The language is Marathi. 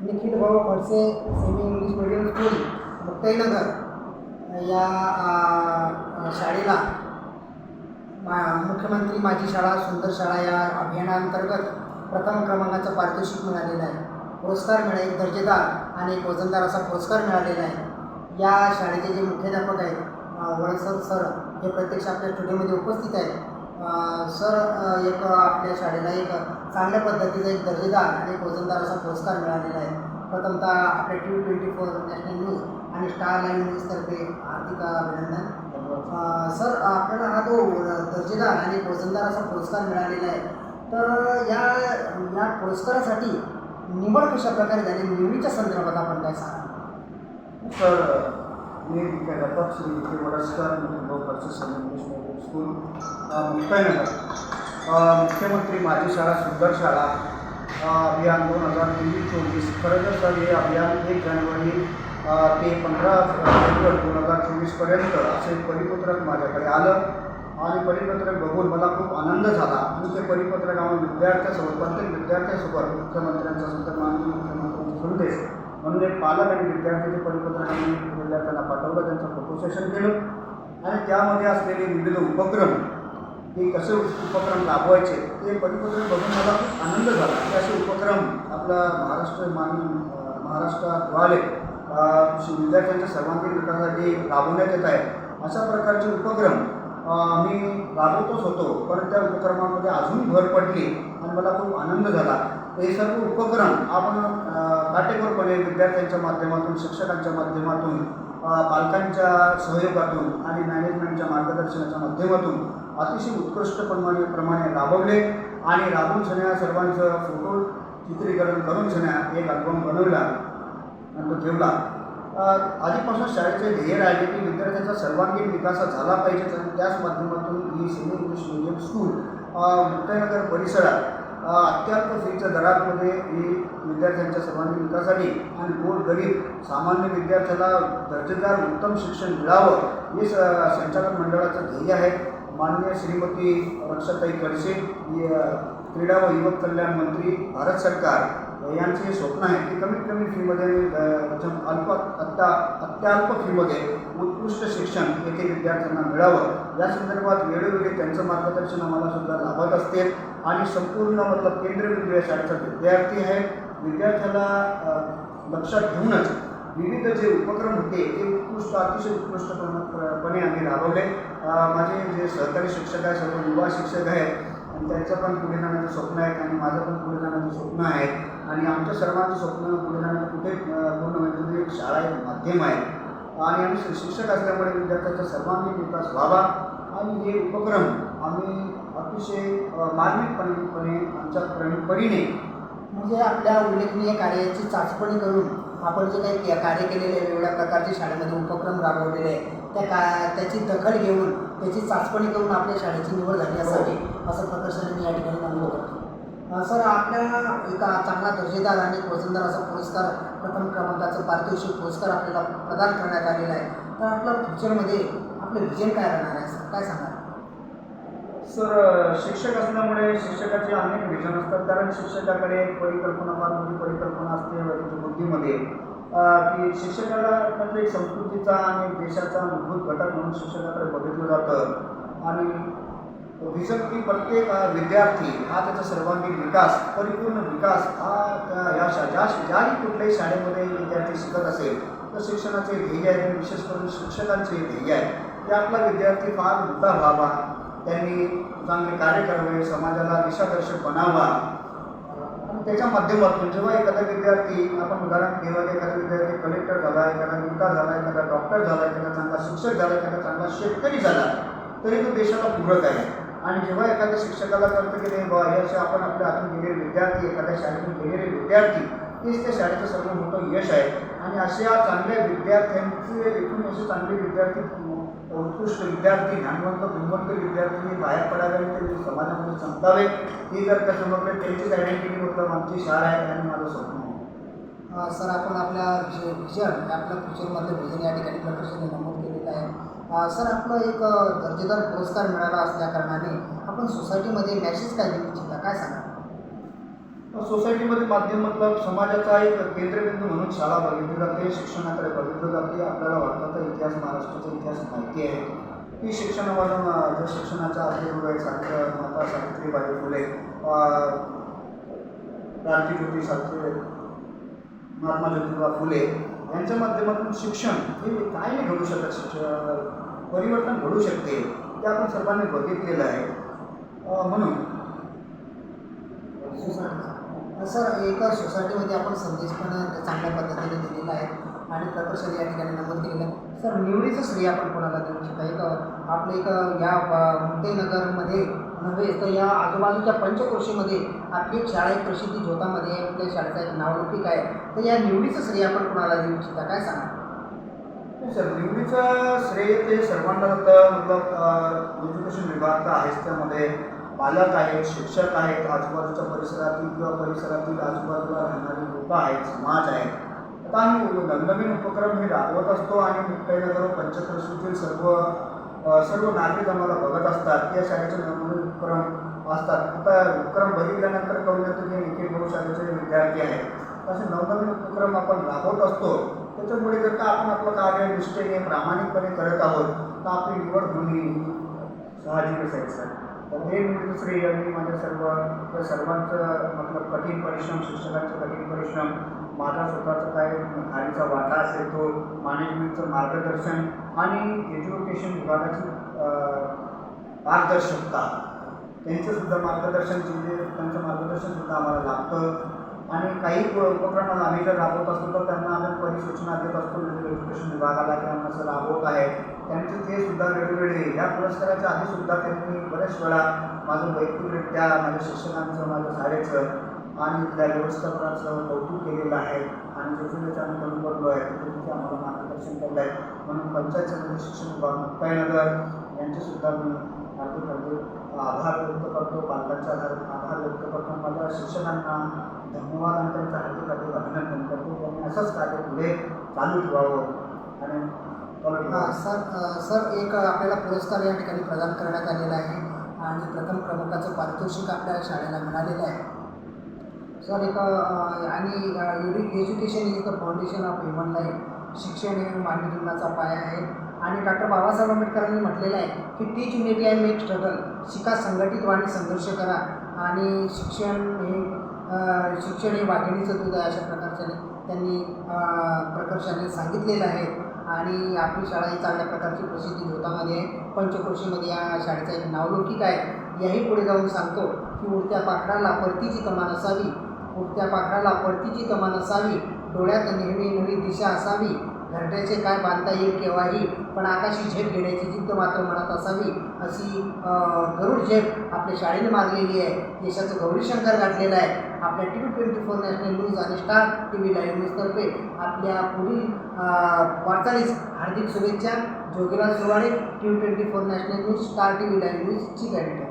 Nikhil Bhau Khadse semi English medium school Muktainagar. या शाळेला मा मुख्यमंत्री माझी शाळा सुंदर शाळा या अभियानांतर्गत प्रथम क्रमांकाचं पारितोषिक मिळालेलं आहे. पुरस्कार मिळा एक दर्जेदार आणि एक वजनदार असा पुरस्कार मिळालेला आहे. या शाळेचे जे मुख्याध्यापक आहेत अ, वळसर सर हे प्रत्यक्ष आपल्या स्टुडिओमध्ये उपस्थित आहेत. सर एक आपल्या शाळेला एक चांगल्या पद्धतीचा एक दर्जेदार आणि एक वजनदार असा पुरस्कार मिळालेला आहे. प्रथमतः आपल्या T twenty four national news आणि स्टार लाईन न्यूजतर्फे हार्दिक अभिनंदन. सर आपल्याला हा जो दर्जेदार आणि वजनदार असा पुरस्कार मिळालेला आहे तर या या पुरस्कारासाठी निवड कशा प्रकारे झाली? निवडीच्या संदर्भात आपण काय सांगा सर मी मुख्याध्यापक श्री विखे वडसकर भाऊ खर्च इंग्लिश स्कूल मुक्ताईनगर मुख्यमंत्री माझी शाळा सुंदर शाळा अभियान दोन हजार तेवीस चोवीस. खरं तर सर हे अभियान एक जानेवारी ते पंधरा फेब्रुवारी दोन हजार चोवीसपर्यंत असे परिपत्रक माझ्याकडे आलं आणि परिपत्रक बघून मला खूप आनंद झाला. आणि ते परिपत्रक आम्ही विद्यार्थ्यासोबत प्रत्येक विद्यार्थ्यासोबत मुख्यमंत्र्यांचा सुद्धा माननीय मुख्यमंत्र्यांचा संदेश म्हणून एक पालक आणि विद्यार्थ्यांचे परिपत्रक आम्ही विद्यार्थ्यांना पाठवलं त्यांचं फोटोसेशन केलं. आणि त्यामध्ये असलेले विविध उपक्रम हे कसे उपक्रम राबवायचे ते परिपत्रक बघून मला खूप आनंद झाला. की असे उपक्रम आपला महाराष्ट्र माननीय महाराष्ट्रात महाराष्ट्राद्वारे विद्यार्थ्यांच्या सर्वांगीण विकासासाठी राबवण्यात येत आहे. अशा प्रकारचे उपक्रम मी राबवतोच होतो. पण त्या उपक्रमामध्ये अजून भर पडली आणि मला खूप आनंद झाला. हे सर्व उपक्रम आपण काटेकोरपणे विद्यार्थ्यांच्या माध्यमातून शिक्षकांच्या माध्यमातून पालकांच्या सहयोगातून आणि मॅनेजमेंटच्या मार्गदर्शनाच्या माध्यमातून अतिशय उत्कृष्टप्रमाणे प्रमाणे राबवले आणि राबवून सण्या सर्वांचं फोटो चित्रीकरण करून सण्या एक अल्बम बनवला आणि तो ठेवला आधीपासून शाळेचे ध्येय राहिले की विद्यार्थ्यांचा सर्वांगीण विकास झाला पाहिजे. त्याच माध्यमातून ही semi English medium school Muktainagar परिसरात अत्यल्प फीच्या दरामध्ये ही विद्यार्थ्यांच्या सर्वांगीण विकासासाठी आणि गोर गरीब सामान्य विद्यार्थ्याला दर्जेदार उत्तम शिक्षण मिळावं हे स संचालक मंडळाचं ध्येय आहे. माननीय श्रीमती रक्षाताई खडसे क्रीडा व युवक कल्याण मंत्री भारत सरकार यांचे हे स्वप्न आहे की कमीत कमी फीमध्ये अल्प अत्या अत्यल्प फीमध्ये उत्कृष्ट शिक्षण येथे विद्यार्थ्यांना मिळावं. या संदर्भात वेळोवेळी त्यांचं मार्गदर्शन आम्हाला सुद्धा लाभत असते आणि संपूर्ण मतलब केंद्रबिंदू या शाळेचा विद्यार्थी आहे विद्यार्थ्याला लक्षात घेऊनच विविध जे उपक्रम होते ते उत्कृष्ट अतिशय उत्कृष्ट उत्कृष्टपणे आम्ही राबवले. माझे जे सहकारी शिक्षक आहे सर्व युवा शिक्षक आहेत आणि त्यांचं पण पुढे जाण्याचं स्वप्न आहे आणि माझं पण पुढे जाण्याचं स्वप्न आहे. आणि आमच्या सर्वांचं स्वप्न पुढे जाण्याचं कुठे पूर्ण म्हणजे एक शाळा एक माध्यम आहे. आणि आम्ही शिक्षक असल्यामुळे विद्यार्थ्यांचा सर्वांगीण विकास व्हावा. आणि हे उपक्रम आम्ही अतिशय मार्मिकपणेपणे आमच्या परीने म्हणजे आपल्या उल्लेखनीय कार्याची चाचपणी करून आपण जे काही कार्य केलेले वेगवेगळ्या प्रकारचे शाळेमध्ये उपक्रम राबवलेले आहे त्या का त्याची दखल घेऊन त्याची चाचपणी करून आपल्या शाळेची निवड झाली असावी असं प्रकर्षाने मी या ठिकाणी नमूद करतो. सर आपल्या एका चांगला दर्जेदार आणि वजनदार असा पुरस्कार प्रथम क्रमांकाचं पारितोषिक पुरस्कार आपल्याला प्रदान करण्यात आलेला आहे. तर आपल्या फ्युचरमध्ये आपलं विजन काय राहणार आहे सर? काय सांगणार सर शिक्षक असल्यामुळे शिक्षकाचे अनेक विजन असतात. कारण शिक्षकाकडे एक परिकल्पना फार मोठी परिकल्पना असते त्याच्या बुद्धीमध्ये. की शिक्षकाला म्हणजे एक संस्कृतीचा आणि देशाचा मूलभूत घटक म्हणून शिक्षकाकडे बघितलं जातं. आणि विजन की प्रत्येक विद्यार्थी हा त्याचा सर्वांगीण विकास परिपूर्ण विकास हा त्या- या शा ज्या ज्याही कुठल्याही शाळेमध्ये विद्यार्थी शिकत असेल तर शिक्षणाचे ध्येय आहे. विशेष करून शिक्षकांचे ध्येय आहे. की आपला विद्यार्थी फार मुद्दा व्हावा. त्यांनी चांगले कार्य करावे समाजाला दिशादर्शक बनावा. आणि त्याच्या माध्यमातून जेव्हा एखादा विद्यार्थी आपण उदाहरण घेऊया की एखादा विद्यार्थी कलेक्टर झाला एखादा नेता झाला एखादा डॉक्टर झाला एखादा चांगला शिक्षक झाला एखादा चांगला शेतकरी झाला तरी तो देशाला पूरक आहे. आणि जेव्हा एखाद्या शिक्षकाला कळतं की नाही बा हे असे आपण आपल्या हातून गेलेले विद्यार्थी एखाद्या शाळेतून गेलेले विद्यार्थी हेच त्या शाळेचं सर्व मोठं यश आहे. आणि अशा चांगल्या विद्यार्थ्यांचे एकूण असे चांगले विद्यार्थी उत्कृष्ट विद्यार्थी ज्ञानवंत गुणवंत विद्यार्थी बाहेर पडावे आणि ते समाजामध्ये संपतावे. ही जर का समजले त्यांचीच आयडेंटिटी मतलब आमची शाळा आहे आणि माझं स्वप्न आहे. सर आपण आपल्या विजन आपल्या फ्युचरमधलं विजन या ठिकाणी प्रकर्षाने नमूद केलेलं आहे. सर आपलं एक दर्जेदार पुरस्कार मिळाला असल्या कारणाने आपण सोसायटीमध्ये मॅसेज काय देऊ इच्छिता? काय सांगा सोसायटीमध्ये माध्यम मतलब समाजाचा एक केंद्रबिंदू म्हणून शाळा बघितली जाते शिक्षणाकडे बघितलं जाते. आपल्याला भारताचा इतिहास महाराष्ट्राचा इतिहास माहिती आहे. की शिक्षणामधून अं, जे शिक्षणाच्या आदिगुरु सावित्र माता सावित्रीबाई फुले अं, क्रांतीज्योती सावित्री महात्मा ज्योतिबा फुले यांच्या माध्यमातून शिक्षण हे काय नाही घडू शकत. शिक्षण परिवर्तन घडू शकते. ते आपण सर्वांनी बघितलेलं आहे. म्हणून सर एका सोसायटीमध्ये आपण संदेश पण चांगल्या पद्धतीने दिलेला आहे आणि प्रकर्षाने या ठिकाणी नमूद केलेलं आहे. सर निवडीचं श्रेय आपण कोणाला देऊ शकता? एक आपलं एक या ब- मुक्तेनगरमध्ये नव्हे तर या आजूबाजूच्या पंचक्रोशीमध्ये आपली एक शाळा एक प्रसिद्धी ज्योतामध्ये आहे. आपल्या शाळेचा एक नावलौकिक आहे. तर या निवडीचं श्रेय आपण कोणाला देऊ इच्छिता काय सांगा सर निवडीचं श्रेय ते सर्वांना मतलब एज्युकेशन विभाग तर आहेच त्यामध्ये. पालक आहेत शिक्षक आहेत आजूबाजूच्या परिसरातील किंवा परिसरातील आजूबाजूला राहणारी लोकं आहेत समाज आहेत आता आम्ही नवनवीन उपक्रम हे राबवत असतो आणि मुक्ताईनगर व सर्व सर्व नागरिक आम्हाला बघत असतात. या शाळेचे नवनवीन उपक्रम असतात आता उपक्रम बघितल्यानंतर कळून येतं की निखिल भाऊ शाळेचे विद्यार्थी आहेत. असे नवनवीन उपक्रम आपण राबवत असतो. त्याच्यामुळे जर का आपण आपलं कार्य निष्ठेने प्रामाणिकपणे करत आहोत तर आपली निवड होणे साहजिकच आहे सर. तर हे निवड श्रेय मी माझ्या सर्व सर्वांचं मतलब कठीण परिश्रम शिक्षकांचं कठीण परिश्रम माझा स्वतःचा काय खालीचा वाटा असेल तो मॅनेजमेंटचं मार्गदर्शन आणि एज्युकेशन विभागाची अं, पारदर्शकता. त्यांचंसुद्धा मार्गदर्शन म्हणजे त्यांचं मार्गदर्शनसुद्धा आम्हाला लागतं. आणि काही उपक्रम आम्ही जर राबवत असतो तर त्यांना आम्ही परिसूचना देत असतो म्हणजे एज्युकेशन विभागाला किंवा आम्ही असं राबवत आहे. त्यांचे ते सुद्धा वेगवेगळे या पुरस्काराच्या आधीसुद्धा त्यांनी बऱ्याच वेळा माझं वैयक्तिकरित्या माझ्या शिक्षकांचं माझ्या शाळेचं आणि त्या व्यवस्थापनाचं कौतुक केलेलं आहे. आणि जसं जसं आम्ही कमी पडलो आहे तिथे तिथे आम्हाला मार्गदर्शन केलं आहे म्हणून पंचायत समिती शिक्षण विभाग मुक्ताईनगर यांचेसुद्धा मी हार्दिक हार्दिक आभार व्यक्त करतो पालकांचा आभार आभार व्यक्त करतो. माझ्या शिक्षकांना धन्यवाद आणि त्यांचं हार्दिक हार्दिक अभिनंदन करतो. त्यांनी असंच कार्य पुढे चालू ठेवावं. आणि हा, सर सर एक आपल्याला पुरस्कार या ठिकाणी प्रदान करण्यात आलेला आहे. आणि प्रथम क्रमांकाचं पारितोषिक आपल्या शाळेला मिळालेलं आहे. सर एक आणि education is the foundation of human life. शिक्षण हे मानवी जीवनाचा पाया आहे. आणि डॉक्टर बाबासाहेब आंबेडकरांनी म्हटलेलं आहे की teach unity and make struggle शिका संघटित व्हा आणि संघर्ष करा. आणि शिक्षण हे शिक्षण हे वाघिणीचं दूध आहे अशा प्रकारच्याने त्यांनी प्रकर्षाने सांगितलेलं आहे. आणि आपली शाळा ही चांगल्या प्रकारची प्रसिद्धी होतामध्ये आहे. पंचक्रोशीमध्ये या शाळेचं एक नावलौकिक आहे. याही पुढे जाऊन सांगतो की उडत्या पाखराला परतीची कमान असावी. उडत्या पाखराला परतीची कमान असावी. डोळ्यात नेहमी नवी दिशा असावी. घरट्याचे काय बांधता येईल केव्हाही पण आकाशी झेप घेण्याची जिद्द मात्र मनात असावी अशी गरुड झेप आपल्या शाळेने मारलेली आहे. देशाचं गौरीशंकर गाठलेलं आहे. आपल्या T V twenty four national news आणि स्टार टी व्ही लाईव्ह न्यूजतर्फे आपल्या पुढील अं, वाटचालीस हार्दिक शुभेच्छा. Jogiraj Suvade T V twenty four national news star T V live news आहे